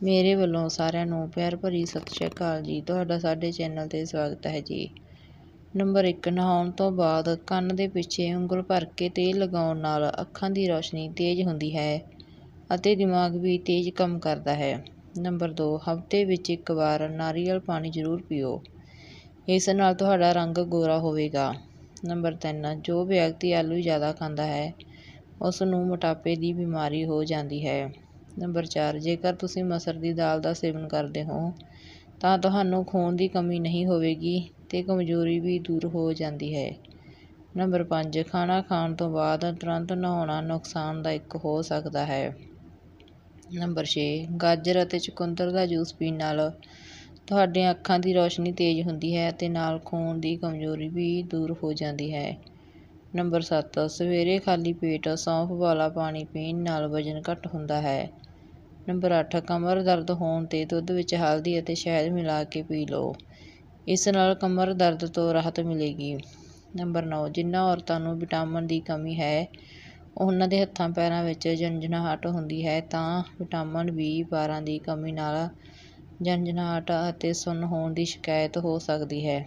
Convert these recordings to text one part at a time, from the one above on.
ਮੇਰੇ ਵੱਲੋਂ ਸਾਰਿਆਂ ਨੂੰ ਪਿਆਰ ਭਰੀ ਸਤਿ ਸ਼੍ਰੀ ਅਕਾਲ ਜੀ। ਤੁਹਾਡਾ ਸਾਡੇ ਚੈਨਲ 'ਤੇ ਸਵਾਗਤ ਹੈ ਜੀ। ਨੰਬਰ 1 ਨਹਾਉਣ ਤੋਂ ਬਾਅਦ ਕੰਨ ਦੇ ਪਿੱਛੇ ਉਂਗਲ ਭਰ ਕੇ ਤੇਲ ਲਗਾਉਣ ਨਾਲ ਅੱਖਾਂ ਦੀ ਰੌਸ਼ਨੀ ਤੇਜ਼ ਹੁੰਦੀ ਹੈ ਅਤੇ ਦਿਮਾਗ ਵੀ ਤੇਜ਼ ਕੰਮ ਕਰਦਾ ਹੈ। ਨੰਬਰ 2 ਹਫ਼ਤੇ ਵਿੱਚ ਇੱਕ ਵਾਰ ਨਾਰੀਅਲ ਪਾਣੀ ਜ਼ਰੂਰ ਪੀਓ। ਇਸ ਨਾਲ ਤੁਹਾਡਾ ਰੰਗ ਗੋਰਾ ਹੋਵੇਗਾ। ਨੰਬਰ 3 ਜੋ ਵਿਅਕਤੀ ਆਲੂ ਜ਼ਿਆਦਾ ਖਾਂਦਾ ਹੈ, ਉਸ ਨੂੰ ਮੋਟਾਪੇ ਦੀ ਬਿਮਾਰੀ ਹੋ ਜਾਂਦੀ ਹੈ। ਨੰਬਰ 4 ਜੇਕਰ ਤੁਸੀਂ ਮਸਰ ਦੀ ਦਾਲ ਦਾ ਸੇਵਨ ਕਰਦੇ ਹੋ, ਤਾਂ ਤੁਹਾਨੂੰ ਖੂਨ ਦੀ ਕਮੀ ਨਹੀਂ ਹੋਵੇਗੀ ਤੇ ਕਮਜ਼ੋਰੀ ਵੀ ਦੂਰ ਹੋ ਜਾਂਦੀ ਹੈ। ਨੰਬਰ 5 ਖਾਣਾ ਖਾਣ ਤੋਂ ਬਾਅਦ ਤੁਰੰਤ ਨਹਾਉਣਾ ਨੁਕਸਾਨਦਾਇਕ ਹੋ ਸਕਦਾ ਹੈ। ਨੰਬਰ 6 ਗਾਜਰ ਅਤੇ ਚੁਕੰਦਰ ਦਾ ਜੂਸ ਪੀਣ ਨਾਲ ਤੁਹਾਡੀਆਂ ਅੱਖਾਂ ਦੀ ਰੌਸ਼ਨੀ ਤੇਜ਼ ਹੁੰਦੀ ਹੈ ਅਤੇ ਨਾਲ ਖੂਨ ਦੀ ਕਮਜ਼ੋਰੀ ਵੀ ਦੂਰ ਹੋ ਜਾਂਦੀ ਹੈ। ਨੰਬਰ 7 ਸਵੇਰੇ ਖਾਲੀ ਪੇਟ ਸੌਂਫ ਵਾਲਾ ਪਾਣੀ ਪੀਣ ਨਾਲ ਵਜ਼ਨ ਘੱਟ ਹੁੰਦਾ ਹੈ। ਨੰਬਰ 8 ਕਮਰ ਦਰਦ ਹੋਣ 'ਤੇ ਦੁੱਧ ਵਿੱਚ ਹਲਦੀ ਅਤੇ ਸ਼ਹਿਦ ਮਿਲਾ ਕੇ ਪੀ ਲਓ। ਇਸ ਨਾਲ ਕਮਰ ਦਰਦ ਤੋਂ ਰਾਹਤ ਮਿਲੇਗੀ। ਨੰਬਰ 9 ਜਿਨ੍ਹਾਂ ਔਰਤਾਂ ਨੂੰ ਵਿਟਾਮਿਨ ਦੀ ਕਮੀ ਹੈ, ਉਹਨਾਂ ਦੇ ਹੱਥਾਂ ਪੈਰਾਂ ਵਿੱਚ ਜੰਜਨਾਹਟ ਹੁੰਦੀ ਹੈ, ਤਾਂ ਵਿਟਾਮਿਨ ਬੀ 12 ਦੀ ਕਮੀ ਨਾਲ ਜੰਜਨਾਹਟ ਅਤੇ ਸੁੰਨ ਹੋਣ ਦੀ ਸ਼ਿਕਾਇਤ ਹੋ ਸਕਦੀ ਹੈ।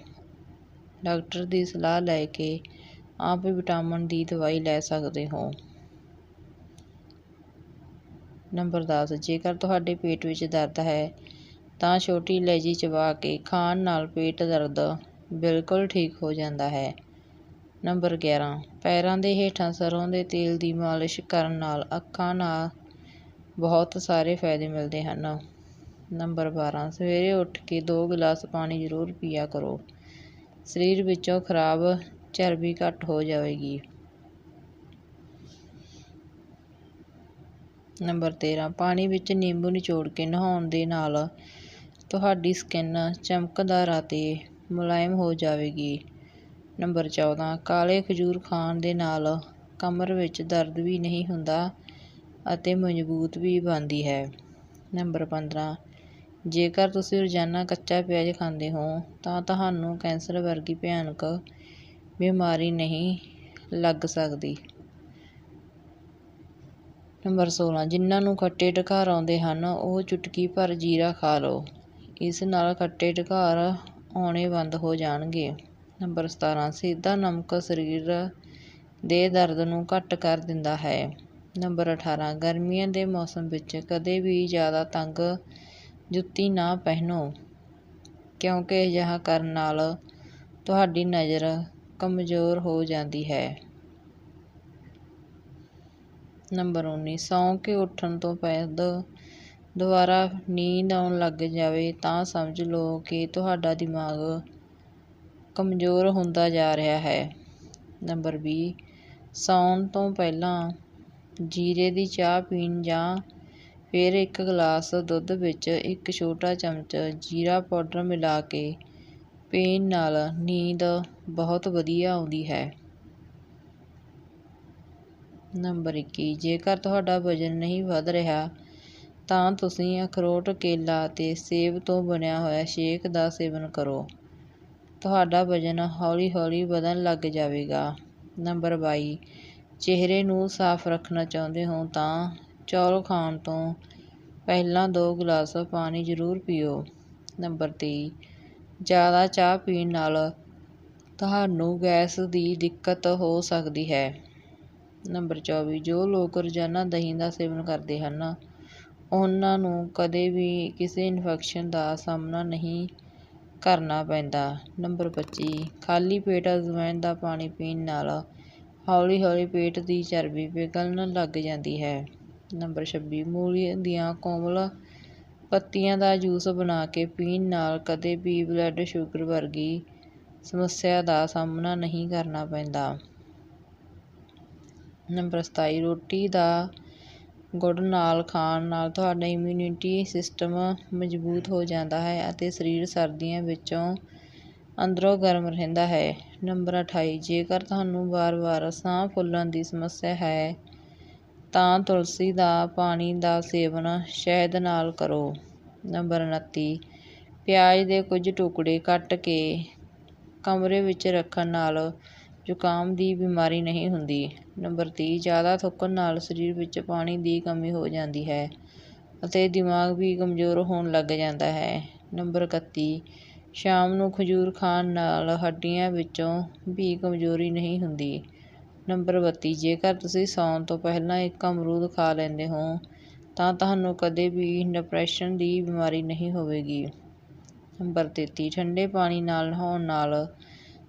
ਡਾਕਟਰ ਦੀ ਸਲਾਹ ਲੈ ਕੇ ਆਪ ਵਿਟਾਮਿਨ ਦੀ ਦਵਾਈ ਲੈ ਸਕਦੇ ਹੋ। ਨੰਬਰ 10 ਜੇਕਰ ਤੁਹਾਡੇ ਪੇਟ ਵਿੱਚ ਦਰਦ ਹੈ, ਤਾਂ ਛੋਟੀ ਇਲਾਇਚੀ ਚਬਾ ਕੇ ਖਾਣ ਨਾਲ ਪੇਟ ਦਰਦ ਬਿਲਕੁਲ ਠੀਕ ਹੋ ਜਾਂਦਾ ਹੈ। ਨੰਬਰ 11 ਪੈਰਾਂ ਦੇ ਹੇਠਾਂ ਸਰੋਂ ਦੇ ਤੇਲ ਦੀ ਮਾਲਿਸ਼ ਕਰਨ ਨਾਲ ਅੱਖਾਂ ਨਾਲ ਬਹੁਤ ਸਾਰੇ ਫਾਇਦੇ ਮਿਲਦੇ ਹਨ। ਨੰਬਰ 12 ਸਵੇਰੇ ਉੱਠ ਕੇ 2 ਗਲਾਸ ਪਾਣੀ ਜ਼ਰੂਰ ਪੀਆ ਕਰੋ। ਸਰੀਰ ਵਿੱਚੋਂ ਖਰਾਬ ਚਰਬੀ ਘੱਟ ਹੋ ਜਾਵੇਗੀ। ਨੰਬਰ 13 ਪਾਣੀ ਵਿੱਚ ਨਿੰਬੂ ਨਿਚੋੜ ਕੇ ਨਹਾਉਣ ਦੇ ਨਾਲ ਤੁਹਾਡੀ ਸਕਿਨ ਚਮਕਦਾਰ ਅਤੇ ਮੁਲਾਇਮ ਹੋ ਜਾਵੇਗੀ। ਨੰਬਰ 14 ਕਾਲੇ ਖਜੂਰ ਖਾਣ ਦੇ ਨਾਲ ਕਮਰ ਵਿੱਚ ਦਰਦ ਵੀ ਨਹੀਂ ਹੁੰਦਾ ਅਤੇ ਮਜ਼ਬੂਤ ਵੀ ਬਣਦੀ ਹੈ। ਨੰਬਰ 15 ਜੇਕਰ ਤੁਸੀਂ ਰੋਜ਼ਾਨਾ ਕੱਚਾ ਪਿਆਜ਼ ਖਾਂਦੇ ਹੋ, ਤਾਂ ਤੁਹਾਨੂੰ ਕੈਂਸਰ ਵਰਗੀ ਭਿਆਨਕ ਬਿਮਾਰੀ ਨਹੀਂ ਲੱਗ ਸਕਦੀ। ਨੰਬਰ 16 ਜਿਨ੍ਹਾਂ ਨੂੰ ਖੱਟੇ ਢਕਾਰ ਆਉਂਦੇ ਹਨ, ਉਹ ਚੁਟਕੀ ਭਰ ਜੀਰਾ ਖਾ ਲਓ। ਇਸ ਨਾਲ ਖੱਟੇ ਢਕਾਰ ਆਉਣੇ ਬੰਦ ਹੋ ਜਾਣਗੇ। ਨੰਬਰ 17 ਸਿੱਧਾ ਨਮਕ ਸਰੀਰ ਦੇ ਦਰਦ ਨੂੰ ਘੱਟ ਕਰ ਦਿੰਦਾ ਹੈ। ਨੰਬਰ 18 ਗਰਮੀਆਂ ਦੇ ਮੌਸਮ ਵਿੱਚ ਕਦੇ ਵੀ ਜ਼ਿਆਦਾ ਤੰਗ ਜੁੱਤੀ ਨਾ ਪਹਿਨੋ, ਕਿਉਂਕਿ ਅਜਿਹਾ ਕਰਨ ਨਾਲ ਤੁਹਾਡੀ ਨਜ਼ਰ ਕਮਜ਼ੋਰ ਹੋ ਜਾਂਦੀ ਹੈ। ਨੰਬਰ 19 ਸੌਂ ਕੇ ਉੱਠਣ ਤੋਂ ਬਾਅਦ ਦੁਬਾਰਾ ਨੀਂਦ ਆਉਣ ਲੱਗ ਜਾਵੇ ਤਾਂ ਸਮਝ ਲਓ ਕਿ ਤੁਹਾਡਾ ਦਿਮਾਗ ਕਮਜ਼ੋਰ ਹੁੰਦਾ ਜਾ ਰਿਹਾ ਹੈ। ਨੰਬਰ ਵੀਹ, ਸੌਣ ਤੋਂ ਪਹਿਲਾਂ ਜੀਰੇ ਦੀ ਚਾਹ ਪੀਣ ਜਾਂ ਫਿਰ ਇੱਕ ਗਲਾਸ ਦੁੱਧ ਵਿੱਚ ਇੱਕ ਛੋਟਾ ਚਮਚ ਜੀਰਾ ਪਾਊਡਰ ਮਿਲਾ ਕੇ ਪੀਣ ਨਾਲ ਨੀਂਦ ਬਹੁਤ ਵਧੀਆ ਆਉਂਦੀ ਹੈ। ਨੰਬਰ 21 ਜੇਕਰ ਤੁਹਾਡਾ ਵਜ਼ਨ ਨਹੀਂ ਵਧ ਰਿਹਾ, ਤਾਂ ਤੁਸੀਂ ਅਖਰੋਟ ਕੇਲਾ ਅਤੇ ਸੇਬ ਤੋਂ ਬਣਿਆ ਹੋਇਆ ਸ਼ੇਕ ਦਾ ਸੇਵਨ ਕਰੋ। ਤੁਹਾਡਾ ਵਜ਼ਨ ਹੌਲੀ ਹੌਲੀ ਵਧਣ ਲੱਗ ਜਾਵੇਗਾ। ਨੰਬਰ 22 ਚਿਹਰੇ ਨੂੰ ਸਾਫ਼ ਰੱਖਣਾ ਚਾਹੁੰਦੇ ਹੋ ਤਾਂ ਚੌਲ ਖਾਣ ਤੋਂ ਪਹਿਲਾਂ ਦੋ ਗਲਾਸ ਪਾਣੀ ਜ਼ਰੂਰ ਪੀਓ। ਨੰਬਰ 23 ਜ਼ਿਆਦਾ ਚਾਹ ਪੀਣ ਨਾਲ ਤੁਹਾਨੂੰ ਗੈਸ ਦੀ ਦਿੱਕਤ ਹੋ ਸਕਦੀ ਹੈ। ਨੰਬਰ 24 ਜੋ ਲੋਕ ਰੋਜ਼ਾਨਾ ਦਹੀਂ ਦਾ ਸੇਵਨ ਕਰਦੇ ਹਨ, ਉਹਨਾਂ ਨੂੰ ਕਦੇ ਵੀ ਕਿਸੇ ਇਨਫੈਕਸ਼ਨ ਦਾ ਸਾਹਮਣਾ ਨਹੀਂ ਕਰਨਾ ਪੈਂਦਾ। ਨੰਬਰ 25 ਖਾਲੀ ਪੇਟ ਅਜਵਾਇਣ ਦਾ ਪਾਣੀ ਪੀਣ ਨਾਲ ਹੌਲੀ ਹੌਲੀ ਪੇਟ ਦੀ ਚਰਬੀ ਪਿਘਲਣ ਲੱਗ ਜਾਂਦੀ ਹੈ। ਨੰਬਰ 26 ਮੂਲੀ ਦੀਆਂ ਕੋਮਲ ਪੱਤੀਆਂ ਦਾ ਜੂਸ ਬਣਾ ਕੇ ਪੀਣ ਨਾਲ ਕਦੇ ਵੀ ਬਲੱਡ ਸ਼ੂਗਰ ਵਰਗੀ ਸਮੱਸਿਆ ਦਾ ਸਾਹਮਣਾ ਨਹੀਂ ਕਰਨਾ ਪੈਂਦਾ। ਨੰਬਰ 27 ਰੋਟੀ ਦਾ ਗੁੜ ਨਾਲ ਖਾਣ ਨਾਲ ਤੁਹਾਡਾ ਇਮਿਊਨਿਟੀ ਸਿਸਟਮ ਮਜ਼ਬੂਤ ਹੋ ਜਾਂਦਾ ਹੈ ਅਤੇ ਸਰੀਰ ਸਰਦੀਆਂ ਵਿੱਚੋਂ ਅੰਦਰੋਂ ਗਰਮ ਰਹਿੰਦਾ ਹੈ। ਨੰਬਰ 28 ਜੇਕਰ ਤੁਹਾਨੂੰ ਵਾਰ-ਵਾਰ ਸਾਹ ਫੁੱਲਣ ਦੀ ਸਮੱਸਿਆ ਹੈ, ਤਾਂ ਤੁਲਸੀ ਦਾ ਪਾਣੀ ਦਾ ਸੇਵਨ ਸ਼ਹਿਦ ਨਾਲ ਕਰੋ। ਨੰਬਰ 29 ਪਿਆਜ਼ ਦੇ ਕੁਝ ਟੁਕੜੇ ਕੱਟ ਕੇ ਕਮਰੇ ਵਿੱਚ ਰੱਖਣ ਨਾਲ ਜ਼ੁਕਾਮ ਦੀ ਬਿਮਾਰੀ ਨਹੀਂ ਹੁੰਦੀ। ਨੰਬਰ ਤੀਹ, ਜ਼ਿਆਦਾ ਥੁੱਕਣ ਨਾਲ ਸਰੀਰ ਵਿੱਚ ਪਾਣੀ ਦੀ ਕਮੀ ਹੋ ਜਾਂਦੀ ਹੈ ਅਤੇ ਦਿਮਾਗ ਵੀ ਕਮਜ਼ੋਰ ਹੋਣ ਲੱਗ ਜਾਂਦਾ ਹੈ। ਨੰਬਰ ਇਕੱਤੀ, ਸ਼ਾਮ ਨੂੰ ਖਜੂਰ ਖਾਣ ਨਾਲ ਹੱਡੀਆਂ ਵਿੱਚੋਂ ਵੀ ਕਮਜ਼ੋਰੀ ਨਹੀਂ ਹੁੰਦੀ। ਨੰਬਰ ਬੱਤੀ, ਜੇਕਰ ਤੁਸੀਂ ਸੌਣ ਤੋਂ ਪਹਿਲਾਂ ਇੱਕ ਅਮਰੂਦ ਖਾ ਲੈਂਦੇ ਹੋ, ਤਾਂ ਤੁਹਾਨੂੰ ਕਦੇ ਵੀ ਡਿਪਰੈਸ਼ਨ ਦੀ ਬਿਮਾਰੀ ਨਹੀਂ ਹੋਵੇਗੀ। ਨੰਬਰ ਤੇਤੀ, ਠੰਡੇ ਪਾਣੀ ਨਾਲ ਨਹਾਉਣ ਨਾਲ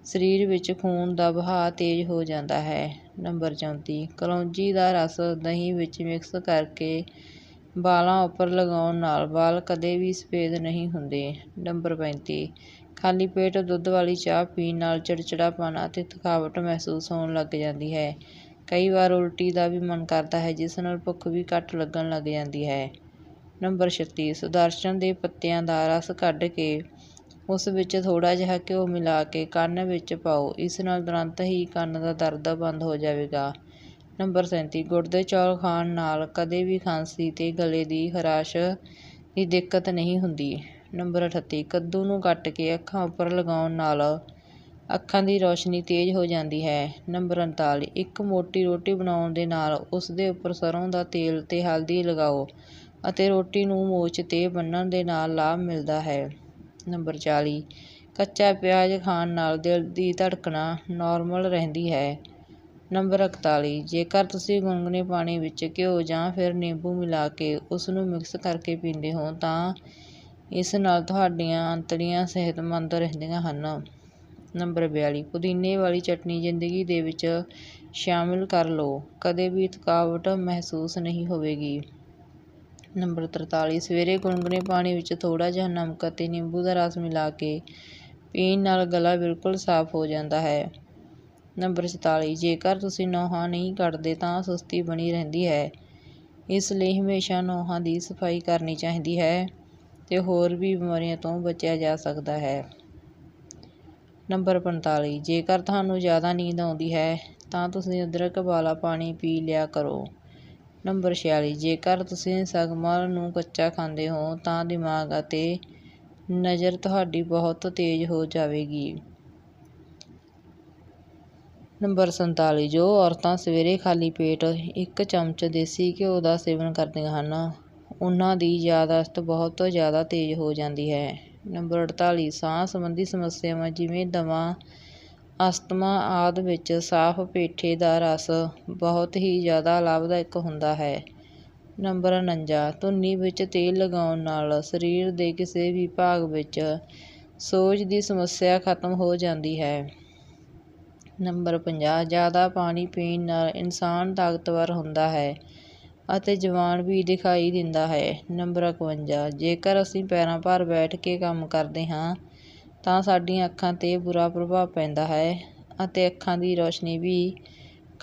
ਸਰੀਰ ਵਿੱਚ ਖੂਨ ਦਾ ਵਹਾਅ ਤੇਜ਼ ਹੋ ਜਾਂਦਾ ਹੈ। ਨੰਬਰ ਚੌਂਤੀ, ਕਲੌਂਜੀ ਦਾ ਰਸ ਦਹੀਂ ਵਿੱਚ ਮਿਕਸ ਕਰਕੇ ਵਾਲਾਂ ਉੱਪਰ ਲਗਾਉਣ ਨਾਲ ਵਾਲ ਕਦੇ ਵੀ ਸਫੇਦ ਨਹੀਂ ਹੁੰਦੇ। ਨੰਬਰ ਪੈਂਤੀ, ਖਾਲੀ ਪੇਟ ਦੁੱਧ ਵਾਲੀ ਚਾਹ ਪੀਣ ਨਾਲ ਚਿੜਚਿੜਾਪਨ ਅਤੇ ਥਕਾਵਟ ਮਹਿਸੂਸ ਹੋਣ ਲੱਗ ਜਾਂਦੀ ਹੈ। ਕਈ ਵਾਰ ਉਲਟੀ ਦਾ ਵੀ ਮਨ ਕਰਦਾ ਹੈ, ਜਿਸ ਨਾਲ ਭੁੱਖ ਵੀ ਘੱਟ ਲੱਗਣ ਲੱਗ ਜਾਂਦੀ ਹੈ। ਨੰਬਰ ਛੱਤੀ, ਸੁਦਰਸ਼ਨ ਦੇ ਪੱਤਿਆਂ ਦਾ ਰਸ ਕੱਢ ਕੇ ਉਸ ਵਿੱਚ ਥੋੜ੍ਹਾ ਜਿਹਾ ਘਿਓ ਮਿਲਾ ਕੇ ਕੰਨ ਵਿੱਚ ਪਾਓ। ਇਸ ਨਾਲ ਤੁਰੰਤ ਹੀ ਕੰਨ ਦਾ ਦਰਦ ਬੰਦ ਹੋ ਜਾਵੇਗਾ। ਨੰਬਰ ਸੈਂਤੀ, ਗੁੜ ਦੇ ਚੌਲ ਖਾਣ ਨਾਲ ਕਦੇ ਵੀ ਖਾਂਸੀ ਤੇ ਗਲੇ ਦੀ ਖਰਾਸ਼ ਦੀ ਦਿੱਕਤ ਨਹੀਂ ਹੁੰਦੀ। ਨੰਬਰ ਅਠੱਤੀ, ਕੱਦੂ ਨੂੰ ਕੱਟ ਕੇ ਅੱਖਾਂ ਉੱਪਰ ਲਗਾਉਣ ਨਾਲ ਅੱਖਾਂ ਦੀ ਰੌਸ਼ਨੀ ਤੇਜ਼ ਹੋ ਜਾਂਦੀ ਹੈ। ਨੰਬਰ ਉਨਤਾਲੀ, ਇੱਕ ਮੋਟੀ ਰੋਟੀ ਬਣਾਉਣ ਦੇ ਨਾਲ ਉਸ ਦੇ ਉੱਪਰ ਸਰੋਂ ਦਾ ਤੇਲ ਤੇ ਹਲਦੀ ਲਗਾਓ ਅਤੇ ਰੋਟੀ ਨੂੰ ਮੋਚ ਤੇ ਬੰਨਣ ਦੇ ਨਾਲ ਲਾਭ ਮਿਲਦਾ ਹੈ। ਨੰਬਰ ਚਾਲੀ। ਕੱਚਾ ਪਿਆਜ਼ ਖਾਣ ਨਾਲ ਦਿਲ ਦੀ ਧੜਕਣਾ ਨੋਰਮਲ ਰਹਿੰਦੀ ਹੈ। ਨੰਬਰ ਇਕਤਾਲੀ। ਜੇਕਰ ਤੁਸੀਂ ਗੁਨਗੁਨੇ ਪਾਣੀ ਵਿੱਚ ਘਿਓ ਜਾਂ ਫਿਰ ਨਿੰਬੂ ਮਿਲਾ ਕੇ ਉਸ ਨੂੰ ਮਿਕਸ ਕਰਕੇ ਪੀਂਦੇ ਹੋ, ਤਾਂ ਇਸ ਨਾਲ ਤੁਹਾਡੀਆਂ ਅੰਤੜੀਆਂ ਸਿਹਤਮੰਦ ਰਹਿੰਦੀਆਂ ਹਨ। ਨੰਬਰ ਬਿਆਲੀ। ਪੁਦੀਨੇ ਵਾਲੀ ਚਟਨੀ ਜ਼ਿੰਦਗੀ ਦੇ ਵਿੱਚ ਸ਼ਾਮਿਲ ਕਰ ਲਓ। ਕਦੇ ਵੀ ਥਕਾਵਟ ਮਹਿਸੂਸ ਨਹੀਂ ਹੋਵੇਗੀ। ਨੰਬਰ ਤਰਤਾਲੀ, ਸਵੇਰੇ ਗੁਣਗੁਣੇ ਪਾਣੀ ਵਿੱਚ ਥੋੜ੍ਹਾ ਜਿਹਾ ਨਮਕ ਅਤੇ ਨਿੰਬੂ ਦਾ ਰਸ ਮਿਲਾ ਕੇ ਪੀਣ ਨਾਲ ਗਲਾ ਬਿਲਕੁਲ ਸਾਫ਼ ਹੋ ਜਾਂਦਾ ਹੈ। ਨੰਬਰ ਚੁਤਾਲੀ ਜੇਕਰ ਤੁਸੀਂ ਨਹੁੰ ਨਹੀਂ ਕੱਢਦੇ ਤਾਂ ਸੁਸਤੀ ਬਣੀ ਰਹਿੰਦੀ ਹੈ। ਇਸ ਲਈ ਹਮੇਸ਼ਾ ਨਹੁੰਾਂ ਦੀ ਸਫ਼ਾਈ ਕਰਨੀ ਚਾਹੀਦੀ ਹੈ ਅਤੇ ਹੋਰ ਵੀ ਬਿਮਾਰੀਆਂ ਤੋਂ ਬਚਿਆ ਜਾ ਸਕਦਾ ਹੈ। ਨੰਬਰ ਪੰਤਾਲੀ, ਜੇਕਰ ਤੁਹਾਨੂੰ ਜ਼ਿਆਦਾ ਨੀਂਦ ਆਉਂਦੀ ਹੈ ਤਾਂ ਤੁਸੀਂ ਅਦਰਕ ਵਾਲਾ ਪਾਣੀ ਪੀ ਲਿਆ ਕਰੋ। ਨੰਬਰ ਛਿਆਲੀ, ਜੇਕਰ ਤੁਸੀਂ ਸਗਮਲ ਨੂੰ ਕੱਚਾ ਖਾਂਦੇ ਹੋ, ਤਾਂ ਦਿਮਾਗ ਅਤੇ ਨਜ਼ਰ ਤੁਹਾਡੀ ਬਹੁਤ ਤੇਜ਼ ਹੋ ਜਾਵੇਗੀ। ਨੰਬਰ ਸੰਤਾਲੀ, ਜੋ ਔਰਤਾਂ ਸਵੇਰੇ ਖਾਲੀ ਪੇਟ ਇੱਕ ਚਮਚ ਦੇਸੀ ਘਿਓ ਦਾ ਸੇਵਨ ਕਰਦੀਆਂ ਹਨ, ਉਹਨਾਂ ਦੀ ਯਾਦਾਸ਼ਤ ਬਹੁਤ ਜ਼ਿਆਦਾ ਤੇਜ਼ ਹੋ ਜਾਂਦੀ ਹੈ। ਨੰਬਰ ਅਠਤਾਲੀ ਸਾਹ ਸੰਬੰਧੀ ਸਮੱਸਿਆਵਾਂ ਜਿਵੇਂ ਦਮਾ ਅਸਥਮਾ ਆਦਿ ਵਿੱਚ ਸਾਫ਼ ਪੇਠੇ ਦਾ ਰਸ ਬਹੁਤ ਹੀ ਜ਼ਿਆਦਾ ਲਾਭਦਾਇਕ ਹੁੰਦਾ ਹੈ। ਨੰਬਰ ਉਣੰਜਾ, ਧੁੰਨੀ ਵਿੱਚ ਤੇਲ ਲਗਾਉਣ ਨਾਲ ਸਰੀਰ ਦੇ ਕਿਸੇ ਵੀ ਭਾਗ ਵਿੱਚ ਸੋਜ ਦੀ ਸਮੱਸਿਆ ਖਤਮ ਹੋ ਜਾਂਦੀ ਹੈ। ਨੰਬਰ ਪੰਜਾਹ, ਜ਼ਿਆਦਾ ਪਾਣੀ ਪੀਣ ਨਾਲ ਇਨਸਾਨ ਤਾਕਤਵਰ ਹੁੰਦਾ ਹੈ ਅਤੇ ਜਵਾਨ ਵੀ ਦਿਖਾਈ ਦਿੰਦਾ ਹੈ। ਨੰਬਰ ਇਕਵੰਜਾ, ਜੇਕਰ ਅਸੀਂ ਪੈਰਾਂ ਭਾਰ ਬੈਠ ਕੇ ਕੰਮ ਕਰਦੇ ਹਾਂ ਤਾਂ ਸਾਡੀਆਂ ਅੱਖਾਂ 'ਤੇ ਬੁਰਾ ਪ੍ਰਭਾਵ ਪੈਂਦਾ ਹੈ ਅਤੇ ਅੱਖਾਂ ਦੀ ਰੌਸ਼ਨੀ ਵੀ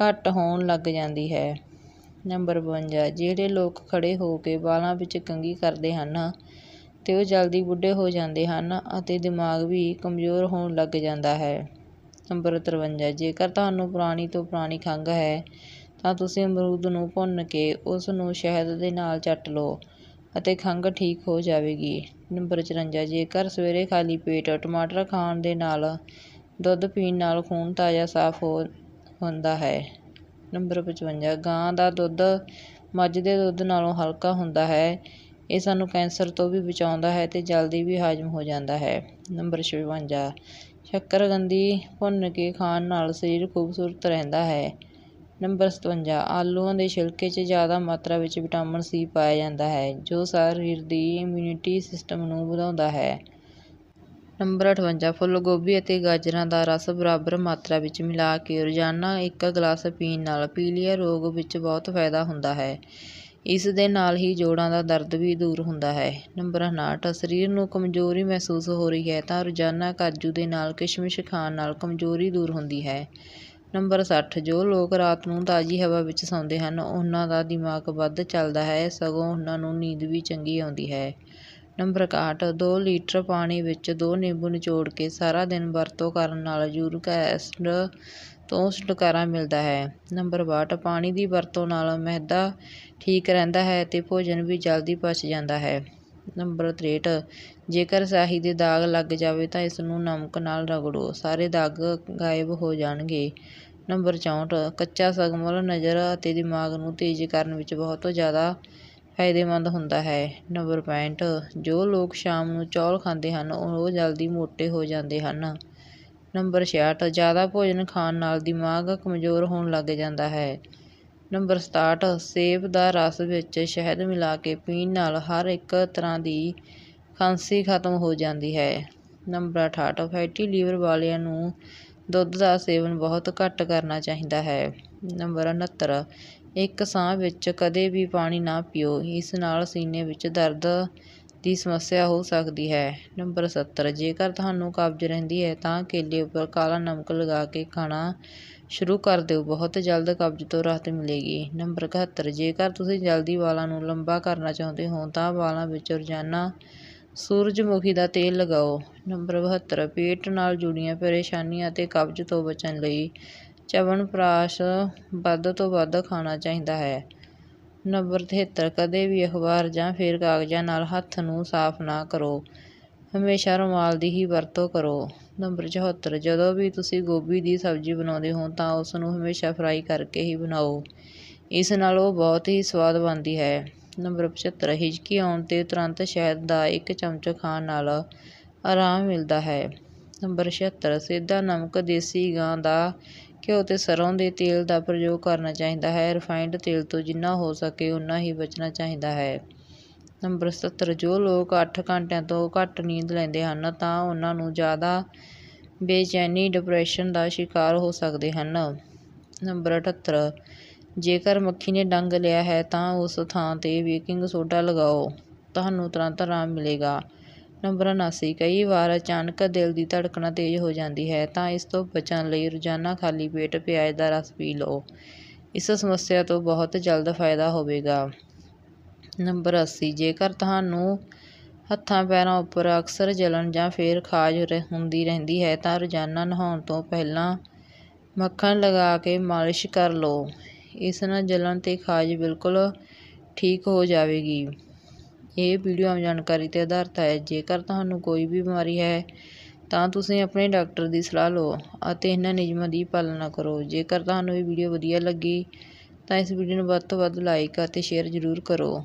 ਘੱਟ ਹੋਣ ਲੱਗ ਜਾਂਦੀ ਹੈ। ਨੰਬਰ ਬਵੰਜਾ, ਜਿਹੜੇ ਲੋਕ ਖੜ੍ਹੇ ਹੋ ਕੇ ਵਾਲਾਂ ਵਿੱਚ ਕੰਘੀ ਕਰਦੇ ਹਨ ਅਤੇ ਉਹ ਜਲਦੀ ਬੁੱਢੇ ਹੋ ਜਾਂਦੇ ਹਨ ਅਤੇ ਦਿਮਾਗ ਵੀ ਕਮਜ਼ੋਰ ਹੋਣ ਲੱਗ ਜਾਂਦਾ ਹੈ। ਨੰਬਰ ਤਰਵੰਜਾ, ਜੇਕਰ ਤੁਹਾਨੂੰ ਪੁਰਾਣੀ ਤੋਂ ਪੁਰਾਣੀ ਖੰਘ ਹੈ, ਤਾਂ ਤੁਸੀਂ ਅਮਰੂਦ ਨੂੰ ਭੁੰਨ ਕੇ ਉਸ ਨੂੰ ਸ਼ਹਿਦ ਦੇ ਨਾਲ ਚੱਟ ਲਓ ਅਤੇ ਖੰਘ ਠੀਕ ਹੋ ਜਾਵੇਗੀ। ਨੰਬਰ ਚੁਰੰਜਾ, ਜੇਕਰ ਸਵੇਰੇ ਖਾਲੀ ਪੇਟ ਟਮਾਟਰ ਖਾਣ ਦੇ ਨਾਲ ਦੁੱਧ ਪੀਣ ਨਾਲ ਖੂਨ ਤਾਜ਼ਾ ਸਾਫ਼ ਹੋ ਹੁੰਦਾ ਹੈ। ਨੰਬਰ ਪਚਵੰਜਾ, ਗਾਂ ਦਾ ਦੁੱਧ ਮੱਝ ਦੇ ਦੁੱਧ ਨਾਲੋਂ ਹਲਕਾ ਹੁੰਦਾ ਹੈ। ਇਹ ਸਾਨੂੰ ਕੈਂਸਰ ਤੋਂ ਵੀ ਬਚਾਉਂਦਾ ਹੈ ਅਤੇ ਜਲਦੀ ਵੀ ਹਾਜ਼ਮ ਹੋ ਜਾਂਦਾ ਹੈ। ਨੰਬਰ ਛਿਵੰਜਾ, ਸ਼ੱਕਰਕੰਦੀ ਭੁੰਨ ਕੇ ਖਾਣ ਨਾਲ ਸਰੀਰ ਖੂਬਸੂਰਤ ਰਹਿੰਦਾ ਹੈ। ਨੰਬਰ ਸਤਵੰਜਾ, ਆਲੂਆਂ ਦੇ ਛਿਲਕੇ 'ਚ ਜ਼ਿਆਦਾ ਮਾਤਰਾ ਵਿੱਚ ਵਿਟਾਮਿਨ ਸੀ ਪਾਇਆ ਜਾਂਦਾ ਹੈ, ਜੋ ਸਰੀਰ ਦੀ ਇਮਿਊਨਿਟੀ ਸਿਸਟਮ ਨੂੰ ਵਧਾਉਂਦਾ ਹੈ। ਨੰਬਰ ਅਠਵੰਜਾ, ਫੁੱਲ ਗੋਭੀ ਅਤੇ ਗਾਜਰਾਂ ਦਾ ਰਸ ਬਰਾਬਰ ਮਾਤਰਾ ਵਿੱਚ ਮਿਲਾ ਕੇ ਰੋਜ਼ਾਨਾ ਇੱਕ ਗਲਾਸ ਪੀਣ ਨਾਲ ਪੀਲੀਆ ਰੋਗ ਵਿੱਚ ਬਹੁਤ ਫਾਇਦਾ ਹੁੰਦਾ ਹੈ। ਇਸ ਦੇ ਨਾਲ ਹੀ ਜੋੜਾਂ ਦਾ ਦਰਦ ਵੀ ਦੂਰ ਹੁੰਦਾ ਹੈ। ਨੰਬਰ ਉਣਾਹਠ, ਸਰੀਰ ਨੂੰ ਕਮਜ਼ੋਰੀ ਮਹਿਸੂਸ ਹੋ ਰਹੀ ਹੈ ਤਾਂ ਰੋਜ਼ਾਨਾ ਕਾਜੂ ਦੇ ਨਾਲ ਕਿਸ਼ਮਿਸ਼ ਖਾਣ ਨਾਲ ਕਮਜ਼ੋਰੀ ਦੂਰ ਹੁੰਦੀ ਹੈ। ਨੰਬਰ ਸੱਠ, ਜੋ ਲੋਕ ਰਾਤ ਨੂੰ ਤਾਜ਼ੀ ਹਵਾ ਵਿੱਚ ਸੌਂਦੇ ਹਨ, ਉਹਨਾਂ ਦਾ ਦਿਮਾਗ ਵੱਧ ਚੱਲਦਾ ਹੈ, ਸਗੋਂ ਉਹਨਾਂ ਨੂੰ ਨੀਂਦ ਵੀ ਚੰਗੀ ਆਉਂਦੀ ਹੈ। ਨੰਬਰ ਇਕਾਹਠ, ਦੋ ਲੀਟਰ ਪਾਣੀ ਵਿੱਚ ਦੋ ਨਿੰਬੂ ਨਿਚੋੜ ਕੇ ਸਾਰਾ ਦਿਨ ਵਰਤੋਂ ਕਰਨ ਨਾਲ ਯੂਰਿਕ ਐਸਿਡ ਤੋਂ ਛੁਟਕਾਰਾ ਮਿਲਦਾ ਹੈ। ਨੰਬਰ ਬਾਹਠ, ਪਾਣੀ ਦੀ ਵਰਤੋਂ ਨਾਲ ਮਿਹਦਾ ਠੀਕ ਰਹਿੰਦਾ ਹੈ ਅਤੇ ਭੋਜਨ ਵੀ ਜਲਦੀ ਪਚ ਜਾਂਦਾ ਹੈ। ਨੰਬਰ ਤਰੇਹਠ। ਜੇਕਰ ਸਿਆਹੀ ਦੇ ਦਾਗ ਲੱਗ ਜਾਵੇ ਤਾਂ ਇਸ ਨੂੰ ਨਮਕ ਨਾਲ ਰਗੜੋ। ਸਾਰੇ ਦਾਗ ਗਾਇਬ ਹੋ ਜਾਣਗੇ। ਨੰਬਰ ਚੌਂਹਠ। ਕੱਚਾ ਸਗਮਲ ਨਜ਼ਰ ਅਤੇ ਦਿਮਾਗ ਨੂੰ ਤੇਜ਼ ਕਰਨ ਵਿੱਚ ਬਹੁਤ ਜ਼ਿਆਦਾ ਫਾਇਦੇਮੰਦ ਹੁੰਦਾ ਹੈ। ਨੰਬਰ ਪੈਂਹਠ। ਜੋ ਲੋਕ ਸ਼ਾਮ ਨੂੰ ਚੌਲ ਖਾਂਦੇ ਹਨ, ਉਹ ਜਲਦੀ ਮੋਟੇ ਹੋ ਜਾਂਦੇ ਹਨ। ਨੰਬਰ ਛਿਆਹਠ। ਜ਼ਿਆਦਾ ਭੋਜਨ ਖਾਣ ਨਾਲ ਦਿਮਾਗ ਕਮਜ਼ੋਰ ਹੋਣ ਲੱਗ ਜਾਂਦਾ ਹੈ। ਨੰਬਰ ਸਤਾਹਠ, ਸੇਬ ਦਾ ਰਸ ਵਿੱਚ ਸ਼ਹਿਦ ਮਿਲਾ ਕੇ ਪੀਣ ਨਾਲ ਹਰ ਇੱਕ ਤਰ੍ਹਾਂ ਦੀ ਖਾਂਸੀ ਖਤਮ ਹੋ ਜਾਂਦੀ ਹੈ। ਨੰਬਰ ਅਠਾਹਠ, ਫੈਟੀ ਲੀਵਰ ਵਾਲਿਆਂ ਨੂੰ ਦੁੱਧ ਦਾ ਸੇਵਨ ਬਹੁਤ ਘੱਟ ਕਰਨਾ ਚਾਹੀਦਾ ਹੈ। ਨੰਬਰ ਉਣਹੱਤਰ ਇੱਕ ਸਾਹ ਵਿੱਚ ਕਦੇ ਵੀ ਪਾਣੀ ਨਾ ਪੀਓ, ਇਸ ਨਾਲ ਸੀਨੇ ਵਿੱਚ ਦਰਦ ਦੀ ਸਮੱਸਿਆ ਹੋ ਸਕਦੀ ਹੈ। ਨੰਬਰ ਸੱਤਰ, ਜੇਕਰ ਤੁਹਾਨੂੰ ਕਬਜ਼ ਰਹਿੰਦੀ ਹੈ ਤਾਂ ਕੇਲੇ ਉੱਪਰ ਕਾਲਾ ਨਮਕ ਲਗਾ ਕੇ ਖਾਣਾ ਸ਼ੁਰੂ ਕਰ ਦਿਓ। ਬਹੁਤ ਜਲਦ ਕਬਜ਼ ਤੋਂ ਰਾਹਤ ਮਿਲੇਗੀ। ਨੰਬਰ ਇਕਹੱਤਰ, ਜੇਕਰ ਤੁਸੀਂ ਜਲਦੀ ਵਾਲਾਂ ਨੂੰ ਲੰਬਾ ਕਰਨਾ ਚਾਹੁੰਦੇ ਹੋ, ਤਾਂ ਵਾਲਾਂ ਵਿੱਚ ਰੋਜ਼ਾਨਾ ਸੂਰਜਮੁਖੀ ਦਾ ਤੇਲ ਲਗਾਓ। ਨੰਬਰ ਬਹੱਤਰ, ਪੇਟ ਨਾਲ ਜੁੜੀਆਂ ਪਰੇਸ਼ਾਨੀਆਂ ਅਤੇ ਕਬਜ਼ ਤੋਂ ਬਚਣ ਲਈ ਚਵਨਪ੍ਰਾਸ਼ ਵੱਧ ਤੋਂ ਵੱਧ ਖਾਣਾ ਚਾਹੀਦਾ ਹੈ। ਨੰਬਰ ਤਿਹੱਤਰ, ਕਦੇ ਵੀ ਅਖਬਾਰ ਜਾਂ ਫਿਰ ਕਾਗਜ਼ਾਂ ਨਾਲ ਹੱਥ ਨੂੰ ਸਾਫ਼ ਨਾ ਕਰੋ। ਹਮੇਸ਼ਾ ਰੁਮਾਲ ਦੀ ਹੀ ਵਰਤੋਂ ਕਰੋ। ਨੰਬਰ ਚੁਹੱਤਰ, ਜਦੋਂ ਵੀ ਤੁਸੀਂ ਗੋਭੀ ਦੀ ਸਬਜ਼ੀ ਬਣਾਉਂਦੇ ਹੋ ਤਾਂ ਉਸ ਨੂੰ ਹਮੇਸ਼ਾ ਫਰਾਈ ਕਰਕੇ ਹੀ ਬਣਾਓ। ਇਸ ਨਾਲ ਉਹ ਬਹੁਤ ਹੀ ਸਵਾਦ ਬਣਦੀ ਹੈ। ਨੰਬਰ ਪਝੱਤਰ, ਹਿਚਕੀ ਆਉਣ 'ਤੇ ਤੁਰੰਤ ਸ਼ਹਿਦ ਦਾ ਇੱਕ ਚਮਚ ਖਾਣ ਨਾਲ ਆਰਾਮ ਮਿਲਦਾ ਹੈ। ਨੰਬਰ ਛਿਹੱਤਰ ਸਿੱਧਾ ਨਮਕ ਦੇਸੀ ਗਾਂ ਦਾ ਘਿਓ ਅਤੇ ਸਰ੍ਹੋਂ ਦੇ ਤੇਲ ਦਾ ਪ੍ਰਯੋਗ ਕਰਨਾ ਚਾਹੀਦਾ ਹੈ। ਰਿਫਾਈਨਡ ਤੇਲ ਤੋਂ ਜਿੰਨਾ ਹੋ ਸਕੇ ਉਨਾ ਹੀ ਬਚਣਾ ਚਾਹੀਦਾ ਹੈ। ਨੰਬਰ ਸਤੱਤਰ ਜੋ ਲੋਕ ਅੱਠ ਘੰਟਿਆਂ ਤੋਂ ਘੱਟ ਨੀਂਦ ਲੈਂਦੇ ਹਨ, ਤਾਂ ਉਹਨਾਂ ਨੂੰ ਜ਼ਿਆਦਾ ਬੇਚੈਨੀ ਡਿਪਰੈਸ਼ਨ ਦਾ ਸ਼ਿਕਾਰ ਹੋ ਸਕਦੇ ਹਨ। ਨੰਬਰ ਅਠੱਤਰ, ਜੇਕਰ ਮੱਖੀ ਨੇ ਡੰਗ ਲਿਆ ਹੈ, ਤਾਂ ਉਸ ਥਾਂ 'ਤੇ ਬੇਕਿੰਗ ਸੋਡਾ ਲਗਾਓ। ਤੁਹਾਨੂੰ ਤੁਰੰਤ ਆਰਾਮ ਮਿਲੇਗਾ। ਨੰਬਰ ਉਨਾਸੀ ਕਈ ਵਾਰ ਅਚਾਨਕ ਦਿਲ ਦੀ ਧੜਕਣ ਤੇਜ਼ ਹੋ ਜਾਂਦੀ ਹੈ, ਤਾਂ ਇਸ ਤੋਂ ਬਚਣ ਲਈ ਰੋਜ਼ਾਨਾ ਖਾਲੀ ਪੇਟ ਪਿਆਜ਼ ਦਾ ਰਸ ਪੀ ਲਓ। ਇਸ ਸਮੱਸਿਆ ਤੋਂ ਬਹੁਤ ਜਲਦ ਫਾਇਦਾ ਹੋਵੇਗਾ। ਨੰਬਰ ਅੱਸੀ। ਜੇਕਰ ਤੁਹਾਨੂੰ ਹੱਥਾਂ ਪੈਰਾਂ ਉੱਪਰ ਅਕਸਰ ਜਲਣ ਜਾਂ ਫਿਰ ਖਾਜ ਰ- ਹੁੰਦੀ ਰਹਿੰਦੀ ਹੈ, ਤਾਂ ਰੋਜ਼ਾਨਾ ਨਹਾਉਣ ਤੋਂ ਪਹਿਲਾਂ ਮੱਖਣ ਲਗਾ ਕੇ ਮਾਲਿਸ਼ ਕਰ ਲਓ। ਇਸ ਨਾਲ ਜਲਣ ਤੇ ਖਾਜ ਬਿਲਕੁਲ ਠੀਕ ਹੋ ਜਾਵੇਗੀ। ਇਹ ਵੀਡੀਓ ਆਮ ਜਾਣਕਾਰੀ 'ਤੇ ਆਧਾਰਿਤ ਹੈ। ਜੇਕਰ ਤੁਹਾਨੂੰ ਕੋਈ ਵੀ ਬਿਮਾਰੀ ਹੈ, ਤਾਂ ਤੁਸੀਂ ਆਪਣੇ ਡਾਕਟਰ ਦੀ ਸਲਾਹ ਲਓ ਅਤੇ ਇਹਨਾਂ ਨਿਯਮਾਂ ਦੀ ਪਾਲਣਾ ਕਰੋ। ਜੇਕਰ ਤੁਹਾਨੂੰ ਇਹ ਵੀਡੀਓ ਵਧੀਆ ਲੱਗੀ, ਤਾਂ ਇਸ ਵੀਡੀਓ ਨੂੰ ਵੱਧ ਤੋਂ ਵੱਧ ਲਾਈਕ ਅਤੇ ਸ਼ੇਅਰ ਜ਼ਰੂਰ ਕਰੋ।